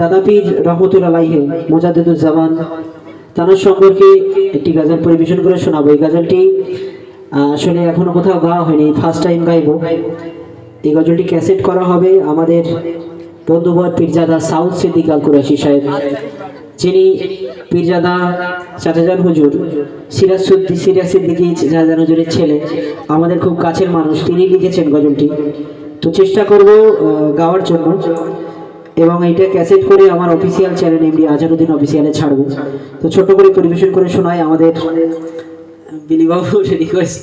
দাদা পীর রহমতুল আলাইহে মোজাদ্দুজ্জামান তার সম্পর্কে একটি গাজাল পরিবেশন করে শোনাবো। এই গাজালটি আসলে এখনও কোথাও গাওয়া হয়নি ফার্স্ট টাইম গাইবো। এই গজলটি ক্যাসেট করা হবে আমাদের বন্ধুবর পীরজাদা সাউথ সিদ্দিক আল কুরাশি সাহেব। যিনি পীরজাদা চাচাজান হুজুর সিরাজুদ্দি সিরাজ সিদ্দিকি চাচাজান হুজুরের ছেলে, আমাদের খুব কাছের মানুষ তিনি লিখেছেন গজলটি। তো চেষ্টা করব গাওয়ার জন্য। এবং এইটা ক্যাসেট করে আমার অফিসিয়াল চ্যানেল এমডি আজারুদ্দিন অফিসিয়ালে ছাড়বো। তো ছোট করে পরিবেশন করে শোনায় আমাদের বিলিবাবু রিকোয়েস্ট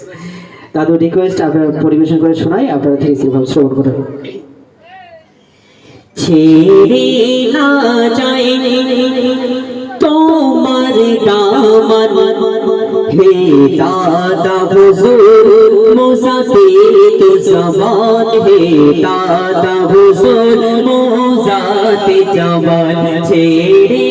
দাদু রিকোয়েস্ট আপনারা পরিবেশন করে শোনাই, আপনারা ধীরে ধীরে শ্রবণ যায় তোমার দামান হে দাদা হুজুর মোসাতে তো জবান। হে দাদা হুজুর মোসাতে জবান ছেড়ে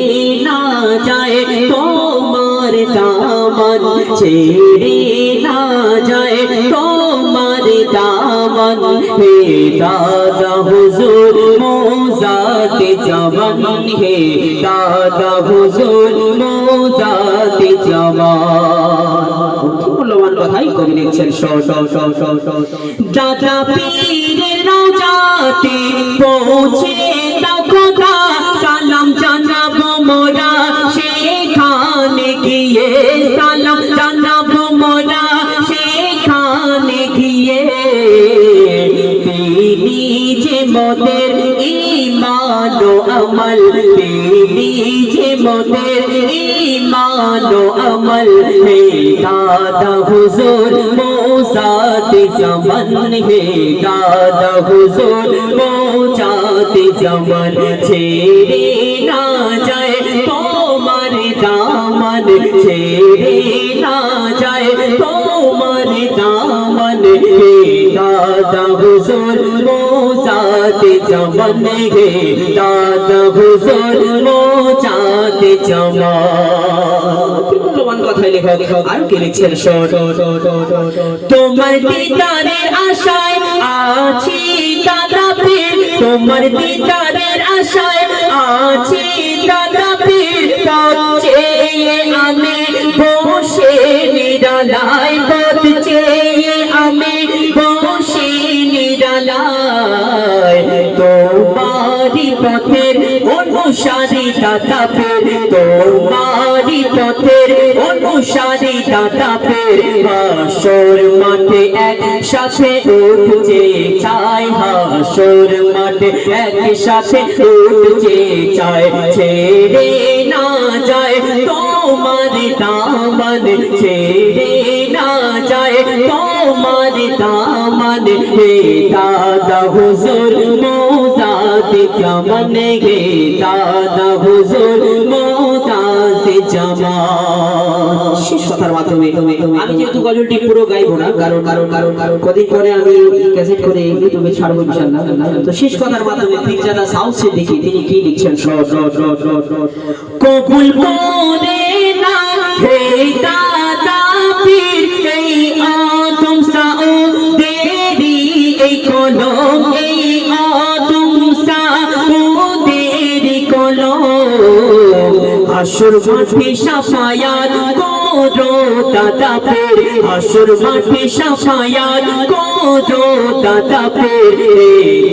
না যায়, তোমার দামান। ছেড়ে না যায়, তোমার দামান। হে দাদা হুজুর, মোজাতে জবান হে দাদা হুজুর, মোজাতে জবান মূল্যবান কথাই কবি লিখছেন দাদা পীরের রওজাতে পৌঁছে খোদা সালাম জানাব মোরা। সেখানে গিয়ে সালাম জানাব মোরা। সেখানে গিয়ে তিনি যে মোদের ইমান আমল তিনি যে মোদের ও আমল হে দাদা হুজুর মোসাতে জমান হে দাদা হুজুর মোসাতে জমান ছেড়ে না যায় তোমার দামন, ছেড়ে না যায় তোমার দামন। হে দাদা হুজুর হে দাদা হুজুর মোসাতে জমান মূল্যবান কথাই লেখক, আর তোমার দিদারের আশায় আছি দাদা তোমার দিদারের আশায় আছি তোমারি পথের অনুসারী দাদা পীর তোমারি পথের অনুসারী দাদা পীর হাসর মাঠে একসাথে উঠছে চাই, হাসর মাঠে একসাথে উঠছে চাই। ছেড়ে না যায় তোমার দামন, ছেড়ে তোমার দামন হে দাদা হুজুর মোজাতে জমন হে দাদা হুজুর মোজাতে জমান শেষ কথার মাধ্যমে আমি যেহেতু গজলটি পুরো গাইবো না কারণ কারণ কারণ কারণ কদিন পরে আমি ক্যাসেট করে ইউটিউবে ছাড়বো ইনশাআল্লাহ। তো শেষ কথার মাধ্যমে পীরজাদা সাউথ সিদ্দিকী তিনি কি লিখছেন? শোন শোন শোন শোন শোন কবুল কলম হাসুর মাঠে সাফায়াত করো দাদা পীর হাসুর মাঠে সাফায়াত করো দাদা পীর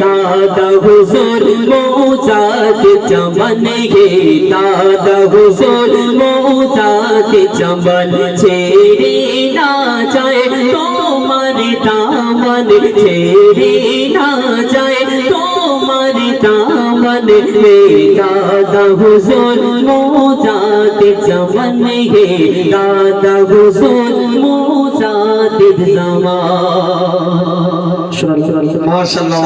দাদা হুজুর মোজাদ জমান হে, দাদা হুজুর মোজাদ জমান ছেড়ে না যায়, তোমার দামন ছেড়ে না যায়, তোমার দামন হে দাদা হুজুর মোজাদ জমন হে দাদা হুজুর মোজাদ জমা মাশাআল্লাহ।